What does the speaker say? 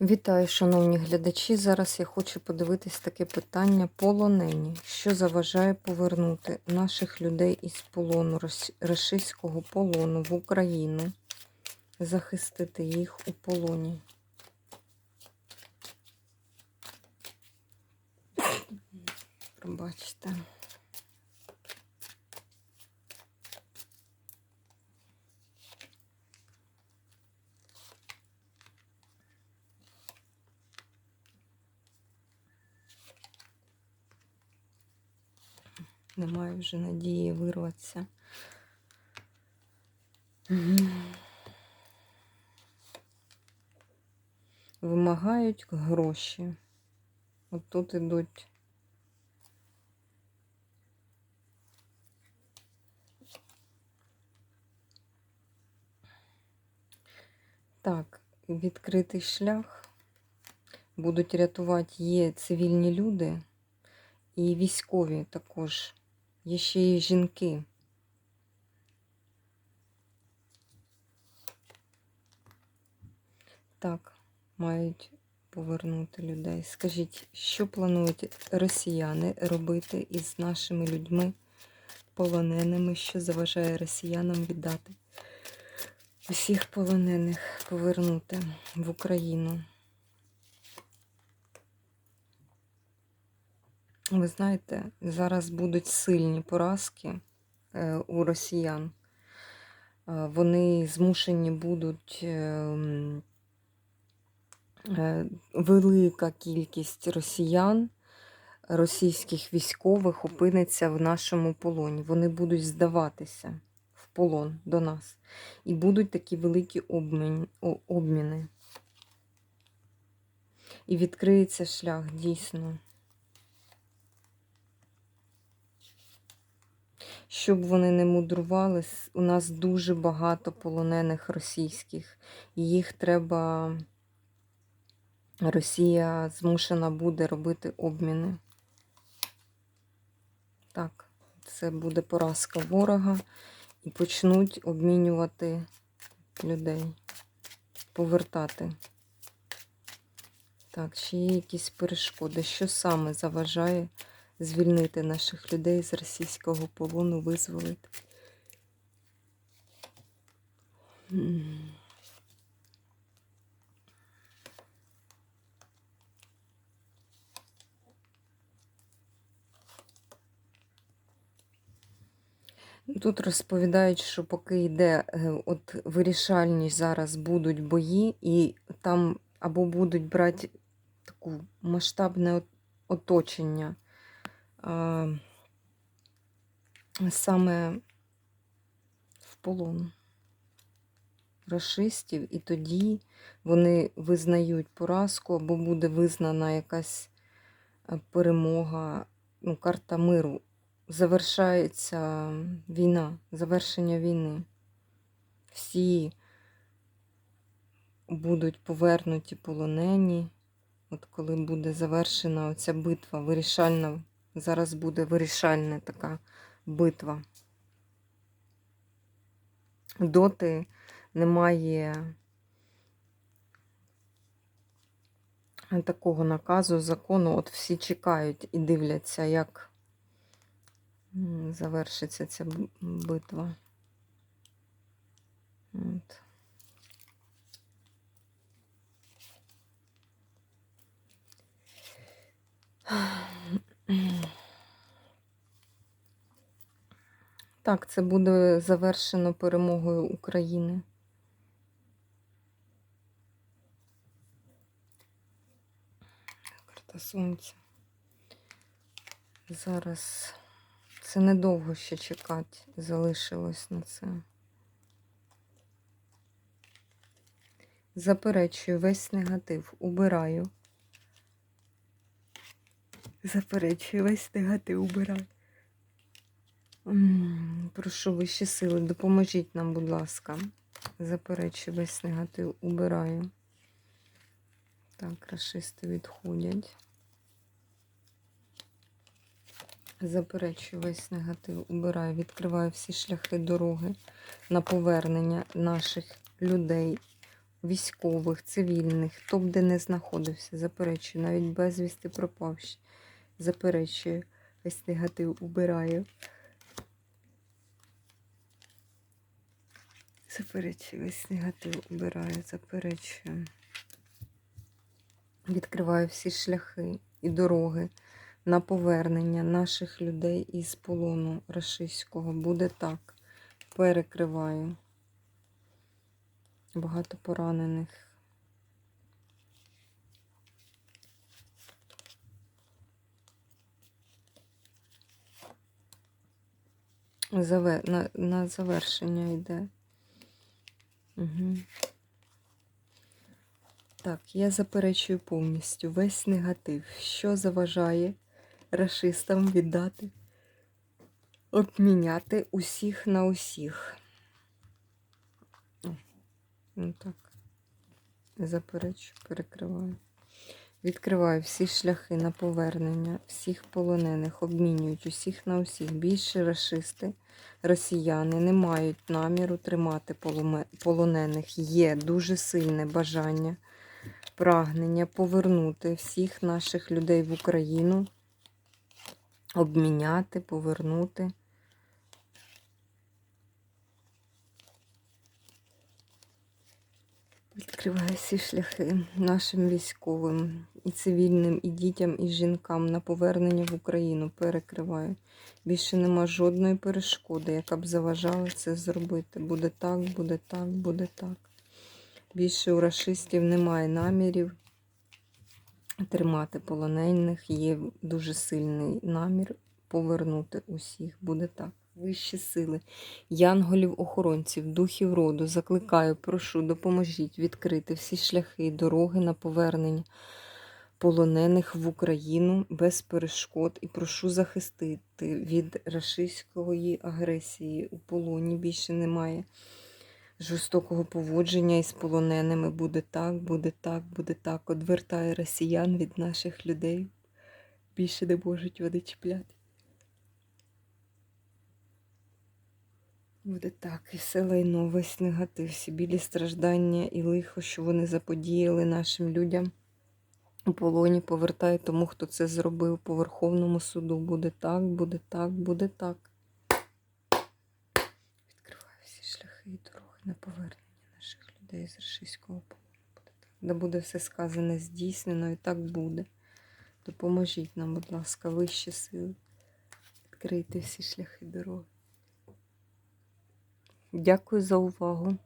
Вітаю, шановні глядачі. Зараз я хочу подивитись таке питання полонені. Що заважає повернути наших людей із полону, рашистського полону в Україну, захистити їх у полоні? Пробачте. Немає вже надії вирватися. Вимагають гроші. От тут ідуть. Так, відкритий шлях. Будуть рятувати є цивільні люди і військові також. Є ще й жінки. Так, мають повернути людей. Скажіть, що планують росіяни робити із нашими людьми полоненими, що заважає росіянам віддати усіх полонених повернути в Україну? Ви знаєте, зараз будуть сильні поразки е, у росіян. Е, Вони змушені будуть е, м, е, велика кількість росіян, російських військових опиниться в нашому полоні. Вони будуть здаватися в полон до нас. І будуть такі великі обміни. І відкриється шлях дійсно. Щоб вони не мудрували, у нас дуже багато полонених російських. Їх треба. Росія змушена буде робити обміни. Так, це буде поразка ворога. І почнуть обмінювати людей, повертати. Так, ще є якісь перешкоди. Що саме заважає звільнити наших людей з російського полону, визволити? Тут розповідають, що поки йде е, от вирішальні зараз будуть бої, і там або будуть брати таку масштабне оточення саме в полон расистів, і тоді вони визнають поразку, або буде визнана якась е, перемога, ну, карта миру. Завершається війна, завершення війни. Всі будуть повернуті полонені. От коли буде завершена оця битва, вирішальна, зараз буде вирішальна така битва. Доти немає такого наказу, закону. От всі чекають і дивляться, як завершиться ця битва. От. Так, це буде завершено перемогою України. Карта сонця. Зараз це недовго ще чекати залишилось на це. Заперечую весь негатив. Убираю. Заперечую весь негатив, убираю. Прошу вищі сили, допоможіть нам, будь ласка. Заперечую весь негатив, убираю. Так, расисти відходять. Заперечую весь негатив, убираю, відкриваю всі шляхи дороги на повернення наших людей військових, цивільних, хто б де не знаходився, заперечую, навіть безвісти пропавші. Заперечую, весь негатив убираю. Заперечую, весь негатив убираю, заперечую. Відкриваю всі шляхи і дороги на повернення наших людей із полону рашистського. Буде так. Перекриваю. Багато поранених. Заве... На, на завершення йде. Угу. Так, я заперечую повністю весь негатив, що заважає рашистам віддати, обміняти усіх на усіх. Ну так. Заперечую, перекриваю. Відкриваю всі шляхи на повернення, всіх полонених, обмінюють усіх на усіх. Більше рашисти, росіяни не мають наміру тримати полонених. Є дуже сильне бажання, прагнення повернути всіх наших людей в Україну, обміняти, повернути. Відкриваю всі шляхи нашим військовим, і цивільним, і дітям, і жінкам на повернення в Україну перекриваю. Більше нема жодної перешкоди, яка б заважала це зробити. Буде так, буде так, буде так. Більше у рашистів немає намірів тримати полонених. Є дуже сильний намір повернути усіх. Буде так. Вищі сили, янголів-охоронців, духів роду, закликаю, прошу, допоможіть відкрити всі шляхи дороги на повернення полонених в Україну без перешкод і прошу захистити від рашистської агресії. У полоні більше немає жорстокого поводження із полоненими. Буде так, буде так, буде так. Одвертає росіян від наших людей. Більше не можуть вони чіпляти. Буде так, і все лайно, весь негатив, всі білі страждання і лихо, що вони заподіяли нашим людям у полоні, повертає тому, хто це зробив по Верховному суду. Буде так, буде так, буде так. Відкриваю всі шляхи і дороги на повернення наших людей з рашистського полону. Буде так. Да буде все сказане здійснено, і так буде. Допоможіть нам, будь ласка, вищі сили. Відкрийте всі шляхи дороги. Дякую за увагу.